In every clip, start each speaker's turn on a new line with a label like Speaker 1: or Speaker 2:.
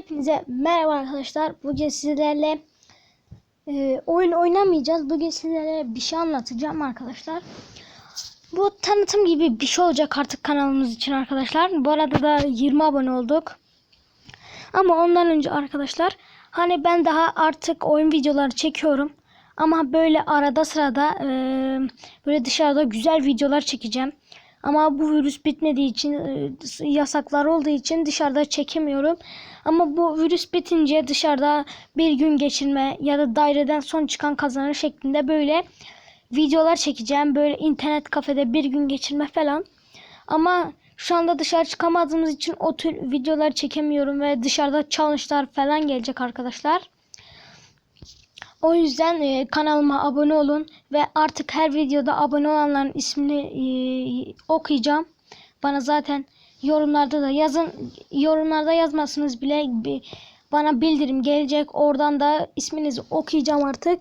Speaker 1: Hepinize merhaba arkadaşlar. Bugün sizlerle e, oyun oynamayacağız. Bugün sizlere bir şey anlatacağım arkadaşlar. Bu tanıtım gibi bir şey olacak artık kanalımız için arkadaşlar. Bu arada da 20 abone olduk. Ama ondan önce arkadaşlar hani ben daha artık oyun videoları çekiyorum. Ama böyle arada sırada e, böyle dışarıda güzel videolar çekeceğim. Ama bu virüs bitmediği için e, yasaklar olduğu için dışarıda çekemiyorum. Ama bu virüs bitince dışarıda bir gün geçirme ya da daireden son çıkan kazanır şeklinde böyle videolar çekeceğim. Böyle internet kafede bir gün geçirme falan. Ama şu anda dışarı çıkamadığımız için o tür videolar çekemiyorum ve dışarıda challenge'lar falan gelecek arkadaşlar. O yüzden e, kanalıma abone olun ve artık her videoda abone olanların ismini e, okuyacağım. Bana zaten yorumlarda da yazın. Yorumlarda yazmasınız bile bir, bana bildirim gelecek. Oradan da isminizi okuyacağım artık.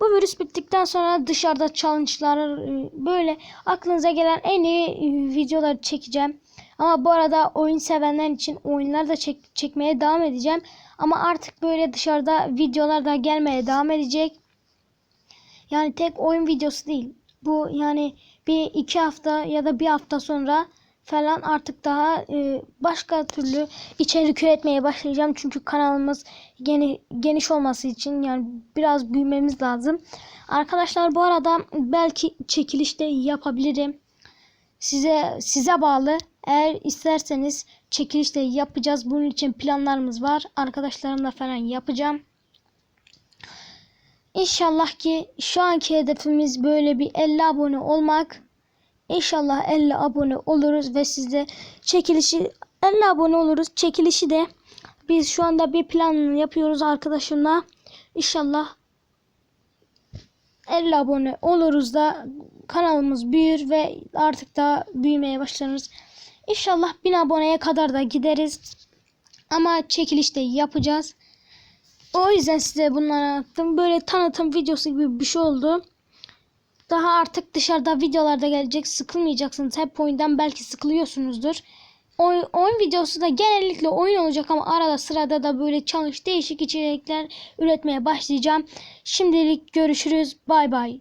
Speaker 1: Bu virüs bittikten sonra dışarıda challenge'lar e, böyle aklınıza gelen en iyi e, videoları çekeceğim. Ama bu arada oyun sevenler için oyunlar da çek, çekmeye devam edeceğim. Ama artık böyle dışarıda videolar da gelmeye devam edecek. Yani tek oyun videosu değil. Bu yani bir iki hafta ya da bir hafta sonra falan artık daha e, başka türlü içerik üretmeye başlayacağım. Çünkü kanalımız geni, geniş olması için yani biraz büyümemiz lazım. Arkadaşlar bu arada belki çekilişte yapabilirim. Size size bağlı. Eğer isterseniz çekilişte yapacağız. Bunun için planlarımız var. Arkadaşlarımla falan yapacağım. İnşallah ki şu anki hedefimiz böyle bir 50 abone olmak. İnşallah 50 abone oluruz ve sizde çekilişi 50 abone oluruz. Çekilişi de biz şu anda bir plan yapıyoruz arkadaşımla. İnşallah 50 abone oluruz da kanalımız büyür ve artık da büyümeye başlarız. İnşallah 1000 aboneye kadar da gideriz. Ama çekilişte yapacağız. O yüzden size bunları anlattım. Böyle tanıtım videosu gibi bir şey oldu. Daha artık dışarıda videolarda gelecek. Sıkılmayacaksınız. Hep oyundan belki sıkılıyorsunuzdur. Oyun, oyun videosu da genellikle oyun olacak ama arada sırada da böyle challenge değişik içerikler üretmeye başlayacağım. Şimdilik görüşürüz. Bay bay.